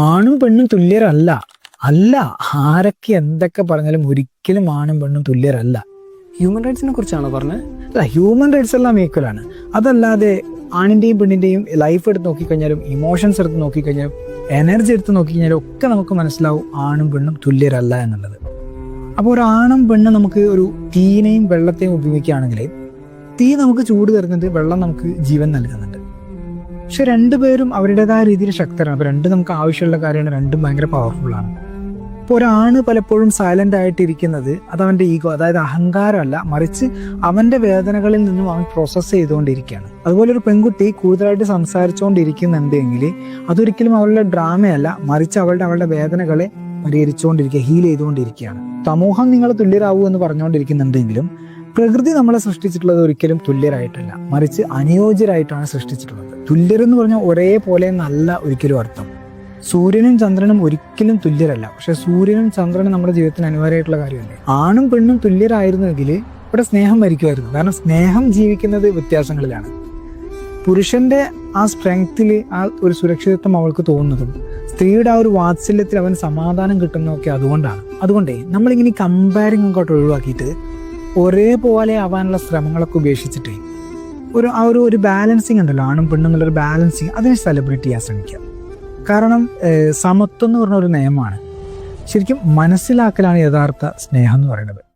ആണും പെണ്ണും തുല്യരല്ല. അല്ല ആരൊക്കെ എന്തൊക്കെ പറഞ്ഞാലും ഒരിക്കലും ആണും പെണ്ണും തുല്യരല്ല. ഹ്യൂമൻ റൈറ്റ്സിനെ കുറിച്ചാണോ പറഞ്ഞത് അല്ല ഹ്യൂമൻ റൈറ്റ്സ് എല്ലാം ഈക്വൽ ആണ്. അതല്ലാതെ ആണിന്റെയും പെണ്ണിന്റെയും ലൈഫ് എടുത്ത് നോക്കിക്കഴിഞ്ഞാലും ഇമോഷൻസ് എടുത്ത് നോക്കിക്കഴിഞ്ഞാലും എനർജി എടുത്ത് നോക്കിക്കഴിഞ്ഞാലും ഒക്കെ നമുക്ക് മനസ്സിലാവും ആണും പെണ്ണും തുല്യരല്ല എന്നുള്ളത്. അപ്പോൾ ഒരു ആണും പെണ്ണും നമുക്ക് ഒരു തീനെയും വെള്ളത്തെയും ഉപയോഗിക്കുകയാണെങ്കിൽ തീ നമുക്ക് ചൂട് തരുന്നത് വെള്ളം നമുക്ക് ജീവൻ നൽകുന്നുണ്ട്. പക്ഷെ രണ്ടുപേരും അവരുടേതായ രീതിയിൽ ശക്തരാണ്. അപ്പോൾ രണ്ടും നമുക്ക് ആവശ്യമുള്ള കാര്യമാണ് രണ്ടും ഭയങ്കര പവർഫുൾ ആണ്. ഇപ്പോൾ ഒരാണ് പലപ്പോഴും സൈലന്റ് ആയിട്ടിരിക്കുന്നത് അത് അവന്റെ ഈഗോ അതായത് അഹങ്കാരമല്ല മറിച്ച് അവന്റെ വേദനകളിൽ നിന്നും അവൻ പ്രോസസ്സ് ചെയ്തുകൊണ്ടിരിക്കുകയാണ്. അതുപോലെ ഒരു പെൺകുട്ടി കൂടുതലായിട്ട് സംസാരിച്ചുകൊണ്ടിരിക്കുന്നുണ്ടെങ്കിൽ അതൊരിക്കലും അവളുടെ ഡ്രാമയല്ല മറിച്ച് അവളുടെ അവളുടെ വേദനകളെ പരിഹരിച്ചുകൊണ്ടിരിക്കുക ഹീൽ ചെയ്തുകൊണ്ടിരിക്കുകയാണ്. സമൂഹം നിങ്ങൾ തുല്യരാകൂ എന്ന് പറഞ്ഞുകൊണ്ടിരിക്കുന്നുണ്ടെങ്കിലും പ്രകൃതി നമ്മളെ സൃഷ്ടിച്ചിട്ടുള്ളത് ഒരിക്കലും തുല്യരായിട്ടല്ല. മറിച്ച് അനുയോജ്യരായിട്ടാണ് സൃഷ്ടിച്ചിട്ടുള്ളത്. തുല്യരെന്ന് പറഞ്ഞാൽ ഒരേപോലെ നല്ല ഒരിക്കലും അർത്ഥം. സൂര്യനും ചന്ദ്രനും ഒരിക്കലും തുല്യരല്ല. പക്ഷെ സൂര്യനും ചന്ദ്രനും നമ്മുടെ ജീവിതത്തിന് അനിവാര്യമായിട്ടുള്ള കാര്യമല്ലേ? ആണും പെണ്ണും തുല്യരായിരുന്നെങ്കിൽ ഇവിടെ സ്നേഹം മരിക്കുമായിരുന്നു കാരണം സ്നേഹം ജീവിക്കുന്നത് വ്യത്യാസങ്ങളിലാണ്. പുരുഷന്റെ ആ സ്ട്രെങ്ത്തിൽ ആ ഒരു സുരക്ഷിതത്വം അവൾക്ക് തോന്നുന്നതും സ്ത്രീയുടെ ആ ഒരു വാത്സല്യത്തിൽ അവന് സമാധാനം കിട്ടുന്നതൊക്കെ അതുകൊണ്ടാണ്. അതുകൊണ്ടേ നമ്മളിങ്ങനെ കമ്പാരിങ് ഒക്കെ ഒഴിവാക്കിയിട്ട് ഒരേപോലെ ആവാനുള്ള ശ്രമങ്ങളൊക്കെ ഉപേക്ഷിച്ചിട്ട് ഒരു ആ ഒരു ഒരു ബാലൻസിങ് ഉണ്ടല്ലോ ആണും പെണ്ണും ഒരു ബാലൻസിങ് അതിനെ സെലിബ്രേറ്റ് ചെയ്യാൻ ശ്രമിക്കുക. കാരണം സമത്വം എന്ന് പറഞ്ഞ ഒരു നിയമമാണ്. ശരിക്കും മനസ്സിലാക്കലാണ് യഥാർത്ഥ സ്നേഹം എന്ന് പറയുന്നത്.